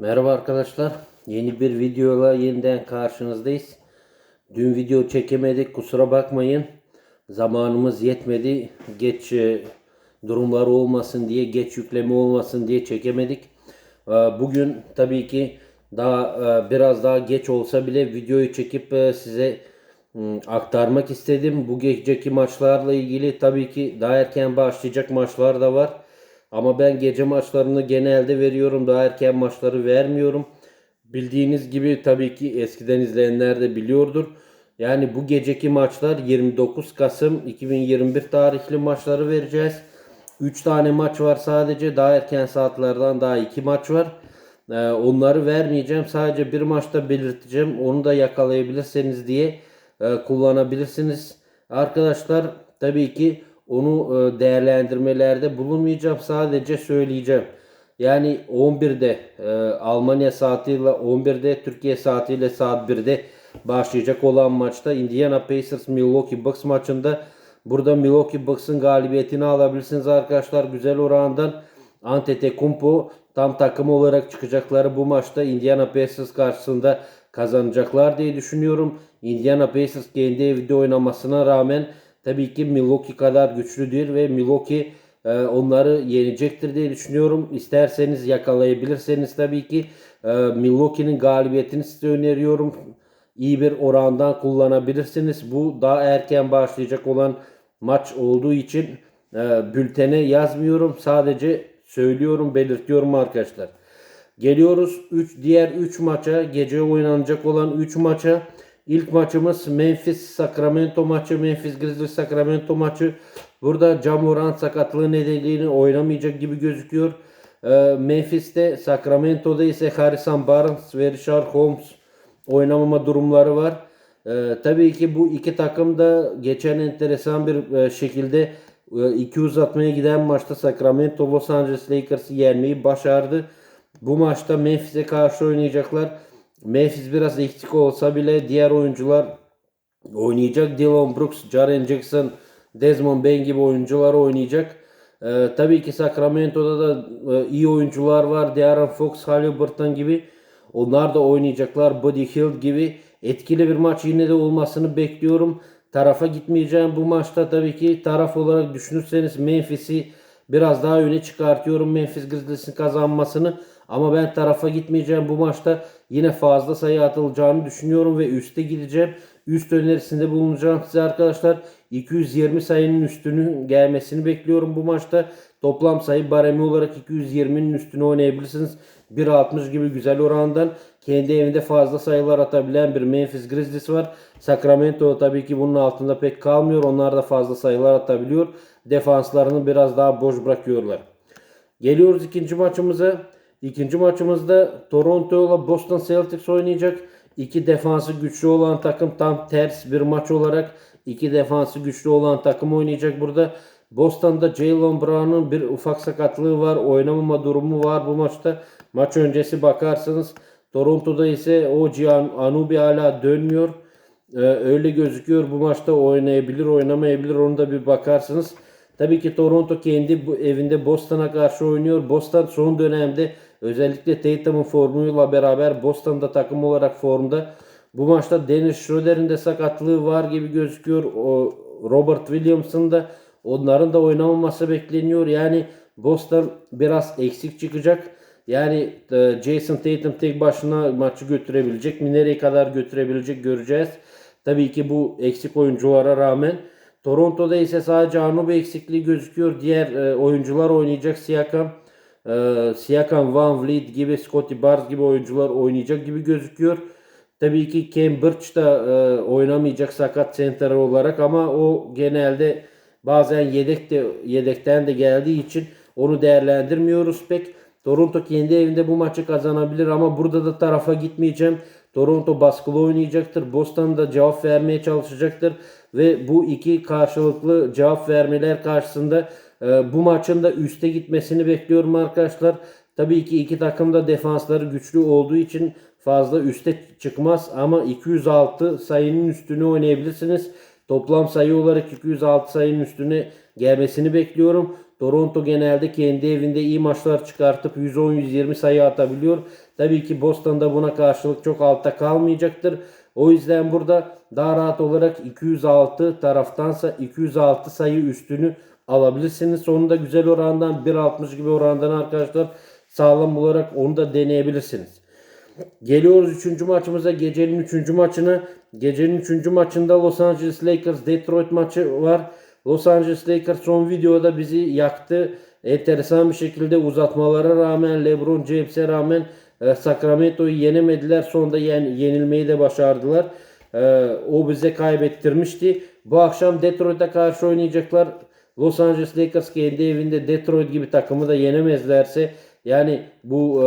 Merhaba arkadaşlar. Yeni bir videoyla yeniden karşınızdayız. Dün video çekemedik. Kusura bakmayın. Zamanımız yetmedi. Geç e, durumlar olmasın diye, geç yükleme olmasın diye çekemedik. E, Bugün tabii ki daha e, biraz daha geç olsa bile videoyu çekip size aktarmak istedim. Bu geceki maçlarla ilgili tabii ki daha erken başlayacak maçlar da var. Ama ben gece maçlarını genelde veriyorum. Daha erken maçları vermiyorum. Bildiğiniz gibi tabii ki eskiden izleyenler de biliyordur. Yani bu geceki maçlar 29 Kasım 2021 tarihli maçları vereceğiz. 3 tane maç var sadece. Daha erken saatlerden daha 2 maç var. Ee, onları vermeyeceğim. Sadece bir maçta belirteceğim. Onu da yakalayabilirseniz diye e, kullanabilirsiniz. Arkadaşlar tabii ki onu e, değerlendirmelerde bulunmayacağım. Sadece söyleyeceğim. Yani 11'de e, Almanya saatiyle 11'de Türkiye saatiyle saat 1'de başlayacak olan maçta Indiana Pacers Milwaukee Bucks maçında burada Milwaukee Bucks'ın galibiyetini alabilirsiniz arkadaşlar. Güzel orandan Antetokounmpo tam takım olarak çıkacakları bu maçta Indiana Pacers karşısında kazanacaklar diye düşünüyorum. Indiana Pacers kendi evinde oynamasına rağmen tabii ki Milwaukee kadar güçlü değil ve Milwaukee e, onları yenecektir diye düşünüyorum. İsterseniz yakalayabilirseniz tabii ki e, Milwaukee'nin galibiyetini size öneriyorum. İyi bir orandan kullanabilirsiniz. Bu daha erken başlayacak olan maç olduğu için e, bültene yazmıyorum. Sadece söylüyorum, belirtiyorum arkadaşlar. Geliyoruz 3 diğer 3 maça, gece oynanacak olan 3 maça. İlk maçımız Memphis Sacramento maçı, Memphis Grizzlies Sacramento maçı. Burada Jamoran sakatlığı nedeniyle oynamayacak gibi gözüküyor. Ee, Memphis'te, Sacramento'da ise Harrison Barnes ve Richard Holmes oynamama durumları var. Ee, tabii ki bu iki takım da geçen enteresan bir e, şekilde e, iki uzatmaya giden maçta Sacramento Los Angeles Lakers'ı yenmeyi başardı. Bu maçta Memphis'e karşı oynayacaklar. Memphis biraz eksik olsa bile diğer oyuncular oynayacak. Dylan Brooks, Jaren Jackson, Desmond Bain gibi oyuncular oynayacak. Ee, tabii ki Sacramento'da da e, iyi oyuncular var. De'Aaron Fox, Halliburton gibi. Onlar da oynayacaklar. Buddy Hield gibi. Etkili bir maç yine de olmasını bekliyorum. Tarafa gitmeyeceğim bu maçta tabii ki taraf olarak düşünürseniz Memphis'i biraz daha öne çıkartıyorum Memphis Grizzlies'in kazanmasını. Ama ben tarafa gitmeyeceğim bu maçta. Yine fazla sayı atılacağını düşünüyorum ve üste gideceğim. Üst önerisinde bulunacağım size arkadaşlar. 220 sayının üstünü gelmesini bekliyorum bu maçta. Toplam sayı baremi olarak 220'nin üstüne oynayabilirsiniz. 1.60 gibi güzel orandan kendi evinde fazla sayılar atabilen bir Memphis Grizzlies var. Sacramento tabii ki bunun altında pek kalmıyor. Onlar da fazla sayılar atabiliyor. Defanslarını biraz daha boş bırakıyorlar. Geliyoruz ikinci maçımıza. İkinci maçımızda Toronto ile Boston Celtics oynayacak. İki defansı güçlü olan takım tam ters bir maç olarak iki defansı güçlü olan takım oynayacak burada. Boston'da Jalen Brown'un bir ufak sakatlığı var. Oynamama durumu var bu maçta. Maç öncesi bakarsanız Toronto'da ise OG Anubi hala dönmüyor. Ee, öyle gözüküyor. Bu maçta oynayabilir, oynamayabilir. Onu da bir bakarsınız. Tabii ki Toronto kendi evinde Boston'a karşı oynuyor. Boston son dönemde özellikle Tatum'un formuyla beraber Boston'da takım olarak formda. Bu maçta Dennis Schroeder'in de sakatlığı var gibi gözüküyor. O Robert Williams'ın da onların da oynamaması bekleniyor. Yani Boston biraz eksik çıkacak. Yani e, Jason Tatum tek başına maçı götürebilecek mi? Nereye kadar götürebilecek göreceğiz. Tabii ki bu eksik oyunculara rağmen. Toronto'da ise sadece Anunoby eksikliği gözüküyor. Diğer e, oyuncular oynayacak. Siakam, e, Siakam, Van Vliet gibi, Scotty Barnes gibi oyuncular oynayacak gibi gözüküyor. Tabii ki Cambridge da e, oynamayacak sakat center olarak ama o genelde bazen yedek de yedekten de geldiği için onu değerlendirmiyoruz pek. Toronto kendi evinde bu maçı kazanabilir ama burada da tarafa gitmeyeceğim. Toronto baskılı oynayacaktır. Boston da cevap vermeye çalışacaktır. Ve bu iki karşılıklı cevap vermeler karşısında e, bu maçın da üste gitmesini bekliyorum arkadaşlar. Tabii ki iki takım da defansları güçlü olduğu için fazla üste çıkmaz ama 206 sayının üstüne oynayabilirsiniz. Toplam sayı olarak 206 sayının üstüne gelmesini bekliyorum. Toronto genelde kendi evinde iyi maçlar çıkartıp 110-120 sayı atabiliyor. Tabii ki Boston'da buna karşılık çok altta kalmayacaktır. O yüzden burada daha rahat olarak 206 taraftansa 206 sayı üstünü alabilirsiniz. Onu da güzel orandan 1.60 gibi orandan arkadaşlar sağlam olarak onu da deneyebilirsiniz. Geliyoruz 3. maçımıza. Gecenin 3. maçına. Gecenin 3. maçında Los Angeles Lakers Detroit maçı var. Los Angeles Lakers son videoda bizi yaktı. Enteresan bir şekilde uzatmalara rağmen LeBron James'e rağmen e, Sacramento'yu yenemediler. Sonunda yen, yenilmeyi de başardılar. E, o bize kaybettirmişti. Bu akşam Detroit'e karşı oynayacaklar. Los Angeles Lakers kendi evinde Detroit gibi takımı da yenemezlerse yani bu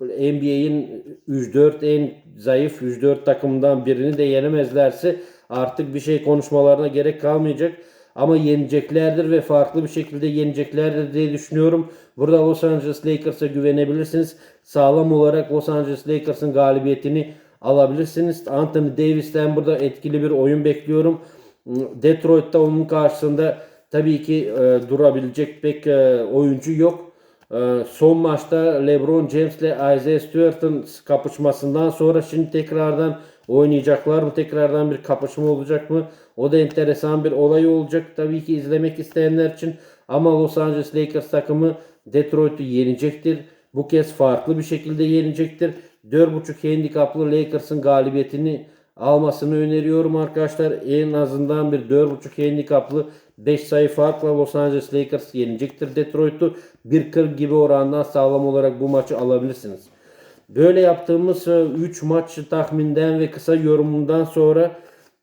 e, NBA'in 3-4 en zayıf 3-4 takımdan birini de yenemezlerse artık bir şey konuşmalarına gerek kalmayacak. Ama yeneceklerdir ve farklı bir şekilde yeneceklerdir diye düşünüyorum. Burada Los Angeles Lakers'a güvenebilirsiniz. Sağlam olarak Los Angeles Lakers'ın galibiyetini alabilirsiniz. Anthony Davis'ten burada etkili bir oyun bekliyorum. Detroit'te onun karşısında tabii ki e, durabilecek pek e, oyuncu yok. E, son maçta LeBron James ile Isaiah Stewart'ın kapışmasından sonra şimdi tekrardan oynayacaklar mı? Tekrardan bir kapışma olacak mı? O da enteresan bir olay olacak tabii ki izlemek isteyenler için. Ama Los Angeles Lakers takımı Detroit'u yenecektir. Bu kez farklı bir şekilde yenecektir. 4.5 handikaplı Lakers'ın galibiyetini almasını öneriyorum arkadaşlar. En azından bir 4.5 handikaplı 5 sayı farkla Los Angeles Lakers yenecektir Detroit'u. 1.40 gibi orandan sağlam olarak bu maçı alabilirsiniz. Böyle yaptığımız 3 maç tahminden ve kısa yorumundan sonra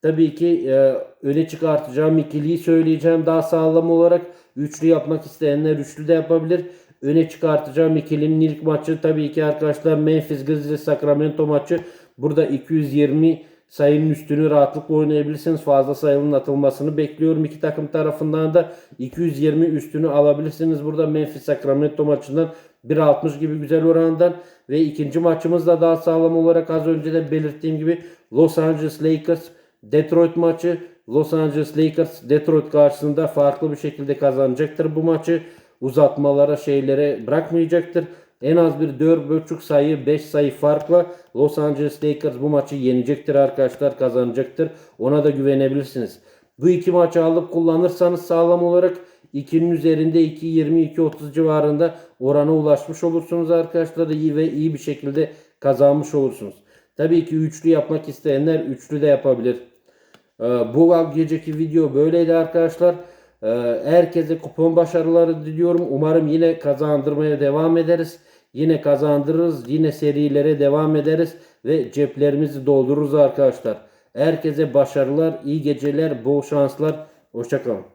tabii ki e, öne çıkartacağım ikiliyi söyleyeceğim daha sağlam olarak. Üçlü yapmak isteyenler üçlü de yapabilir. Öne çıkartacağım ikilinin ilk maçı tabii ki arkadaşlar Memphis Grizzlies Sacramento maçı. Burada 220 sayının üstünü rahatlıkla oynayabilirsiniz. Fazla sayının atılmasını bekliyorum. iki takım tarafından da 220 üstünü alabilirsiniz. Burada Memphis Sacramento maçından 1.60 gibi güzel orandan ve ikinci maçımız da daha sağlam olarak az önce de belirttiğim gibi Los Angeles Lakers Detroit maçı Los Angeles Lakers Detroit karşısında farklı bir şekilde kazanacaktır bu maçı. Uzatmalara şeylere bırakmayacaktır. En az bir 4.5 sayı 5 sayı farkla Los Angeles Lakers bu maçı yenecektir arkadaşlar kazanacaktır. Ona da güvenebilirsiniz. Bu iki maçı alıp kullanırsanız sağlam olarak 2'nin üzerinde 2.20-2.30 civarında orana ulaşmış olursunuz arkadaşlar. iyi ve iyi bir şekilde kazanmış olursunuz. Tabii ki üçlü yapmak isteyenler üçlü de yapabilir. Ee, Bu geceki video böyleydi arkadaşlar. Ee, Herkese kupon başarıları diliyorum. Umarım yine kazandırmaya devam ederiz. Yine kazandırırız. Yine serilere devam ederiz. Ve ceplerimizi doldururuz arkadaşlar. Herkese başarılar, iyi geceler, bol şanslar. Hoşçakalın.